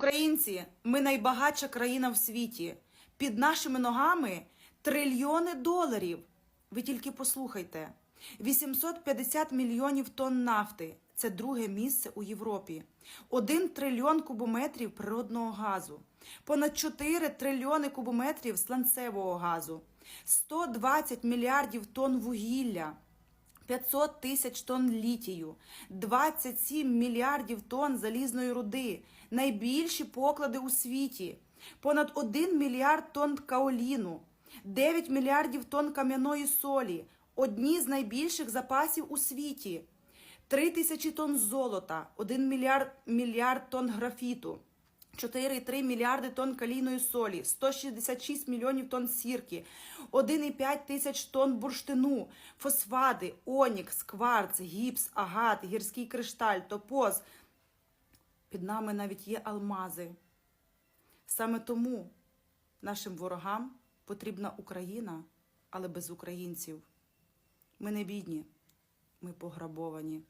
Українці, ми найбагатша країна в світі. Під нашими ногами трильйони доларів. Ви тільки послухайте: 850 мільйонів тонн нафти це друге місце у Європі. 1 трильйон кубометрів природного газу, понад 4 трильйони кубометрів сланцевого газу, 120 мільярдів тонн вугілля. 500 тисяч тонн літію, 27 мільярдів тонн залізної руди, найбільші поклади у світі, понад 1 мільярд тонн каоліну, 9 мільярдів тонн кам'яної солі, одні з найбільших запасів у світі, 3 тисячі тонн золота, 1 мільярд, мільярд тонн графіту. 4,3 мільярди тонн калійної солі, 166 мільйонів тонн сірки, 1,5 тисяч тонн бурштину, фосфати, онікс, кварц, гіпс, агат, гірський кришталь, топоз. Під нами навіть є алмази. Саме тому нашим ворогам потрібна Україна, але без українців. Ми не бідні, ми пограбовані.